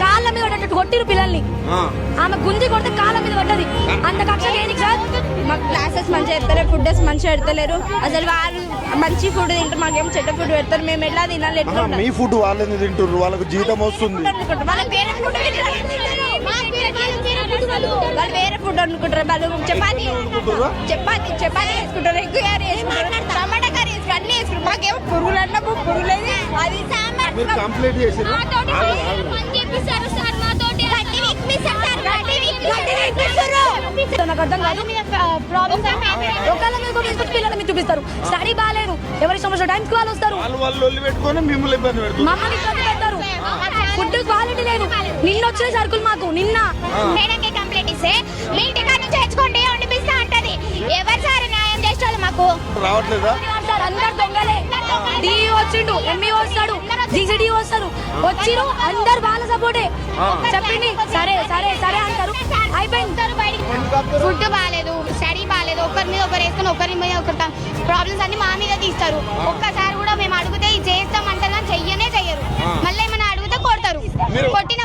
కాళ్ళ మీద పడ్డట్టు కొట్టిరు పిల్లల్ని ఆమె గుంజి కొడితే కాళ్ళ మీద పడ్డది. అంత కక్ష దేనికి సార్? మాకు క్లాసెస్ మంచిగా చెప్తారు ఫుడ్ మంచిగా పెడతలేరు అసలు వారు మంచి ఫుడ్ తింటారు మాకేం చెడ్డ ఫుడ్ పెడతారు మేము ఎలా తినాలి ఎట్లా? మీ ఫుడ్ వాళ్ళని తింటుర్రు వాళ్ళకు జీతం వస్తుంది. వాళ్ళకి వేరే ఫుడ్ ఫుడ్ అనుకుంటారు. వాళ్ళు చపాతి చపాతి చపాతి వేసుకుంటారు. ఎగ్ కర్రీ వేసుకుంటారు. టమాటా కర్రీ వేసుకుంటారు. అన్ని వేసుకుంటారు. మాకేమో పురుగులు అన్నప్పుడు పురుగులేదు అది సాంబార్ మీరు కంప్లీట్ చేసారు నాకు అర్థం కాదు. ఒకళ్ళ మీద కూడా తీసుకొచ్చి పిల్లల మీద చూపిస్తారు. స్టడీ బాగాలేదు. ఎవరి సమస్య టైంకి వాళ్ళు వస్తారు. మమ్మల్ని ఇబ్బంది పెడతారు. ఫుడ్ క్వాలిటీ లేదు. నిన్న వచ్చిన సరుకులు మాకు. నిన్న. ఇస్తే మీ ఇంటికాడ నుంచి తెచ్చుకోండి వండిపిస్తా అంటది. ఎవరు సార్ న్యాయం చేసేవాళ్ళు మాకు? రావట్లేదా? సార్ అందరు దొంగలే. డిఈ వచ్చిండు ఎంఈ వస్తాడు జీసీడీ వస్తారు వచ్చిరు అందరు వాళ్ళ సపోర్టే. చెప్పింది సరే సరే సరే అంటారు. అయిపోయింది. ఫుడ్ బాగాలేదు స్టడీ బాగాలేదు ఒకరి మీద ఒకరు వేసుకుని ఒకరి మీద ఒకరు ప్రాబ్లమ్స్ అన్ని మా మీద తీస్తారు. ఒక్కసారి కూడా మేము అడిగితే ఇది చేస్తాం అంటారు కానీ చెయ్యనే చెయ్యరు. మళ్ళీ ఏమైనా అడిగితే కొడతారు. కొట్టిన